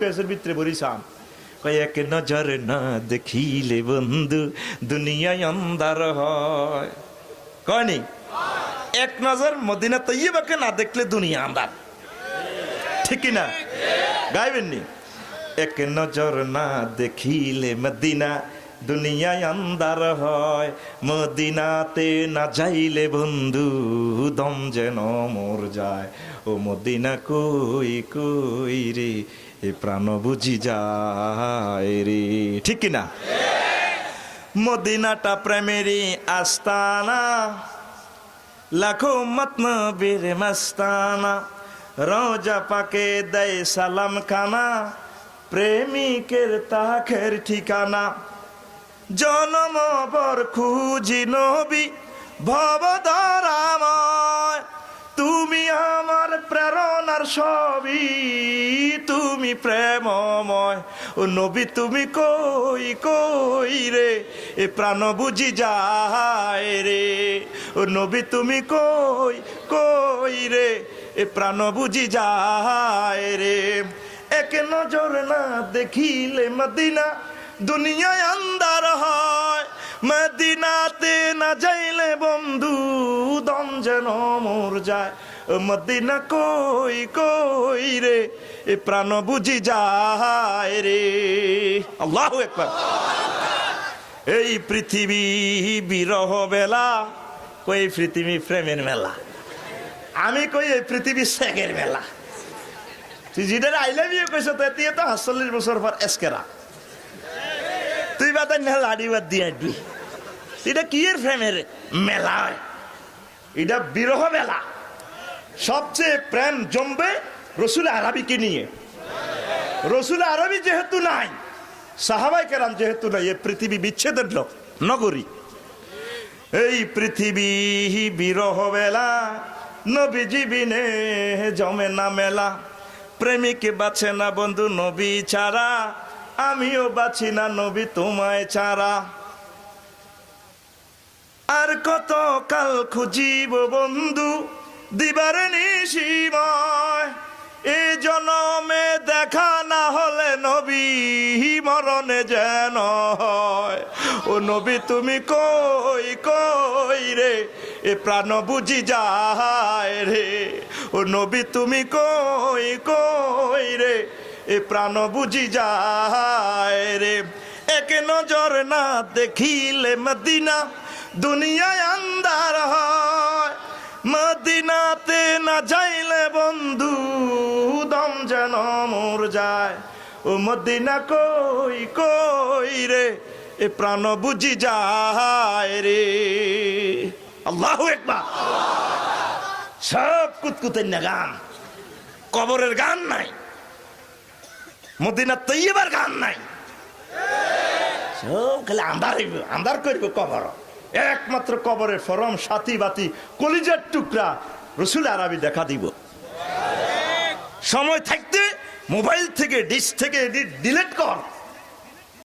পেসের ভিতরে বরিসান কয়েক নজর না দেখিলে বন্ধু দুনিয়ায় অন্ধার হয় কয়নি এক নজর মদিনা তৈবাকে না দেখলে দুনিয়া আন্দার ঠিক না গাইবেননি এক নজর না দেখিলে মদিনা দুনিয়ায় আন্দার হয়, মদিনাতে না যাইলে বন্ধু দম যেন মোর যায়। ও মদিনা কই কই রে? এ প্রাণ বুঝি যায় রে। ঠিক কি না? মদিনাটা প্রেমেরই আস্তানা, লাখো মতনবীর মস্তানা। রোজা পাকে দেয় সালাম খানা প্রেমিকের তাখের ঠিকানা। জনম বর খুঁজি নবী ভবধরাময় তুমি আমার প্রেরণার সবই, তুমি প্রেমময়। ও নবী, তুমি কই কই রে? এ প্রাণ বুঝি যায় রে। ও নবী, তুমি কই কই রে? এ প্রাণ বুঝি যায় রে। এক নজর না দেখিলে মদিনা দুনিয়ায় আন্দার হয়। মদিনাতে না যাইলে বন্ধু, দম যেন মোর যায় মদিনা কই কই রে? এ প্রাণ বুঝি যায় রে। আল্লাহ একবার এই পৃথিবী বিরহ বেলা, কই পৃথিবী প্রেমের মেলা? আমি কই এই পৃথিবী সেগের মেলা? তুই যেটা আইলে বিয়ে কইছ তো সাতচল্লিশ বছর পর এসকেরা। তুই বাদ না লাড়ি বাদ দিয়ে আসবি এটা কি এর ফ্রেমের মেলা। এটা বিরহ মেলা। সবচেয়ে প্রেম জমবে রসুল আরবিকে নিয়ে। রসুল আরবি যেহেতু নাই, সাহাবাই কেরাম যেহেতু নাই, এ পৃথিবী বিচ্ছেদের লোক, নগরী। এই পৃথিবী বিরহ বেলা নবী জীবিনে জমে না মেলা। প্রেমিক বাছে না বন্ধু নবী ছাড়া আমিও বাছি না নবী তোমায় ছাড়া। আর কত কাল খুঁজিব বন্ধু দিবার নিশিময়। এই জনমে দেখা না হলে নবী মরণে যেন হয়। ও নবী, তুমি কই কই রে? এ প্রাণ বুঝি যায় রে। ও নবী, তুমি কই কই রে? এ প্রাণ বুঝি যায় রে। এক নজর না দেখিলে মদিনা দুনিয়ায় আন্দার হয়। মদিনাতে না যাইলে বন্ধু, দম যেন মোর যায়। ও মদিনা কই কই রে? এ প্রাণ বুঝি যায় রে। আল্লাহ একবার। সব কুতকুতের না গান কবরের গান নাই। মদিনা তৈবার গান নাই। খালি আন্ধার হইব, আন্ধার করিব কবর। একমাত্র কবরের ফরম, সাথী বাতি, কলিজার টুকরা রসুল আরবি দেখা দিব। সময় থাকতে মোবাইল থেকে ডিস থেকে ডিলেট কর।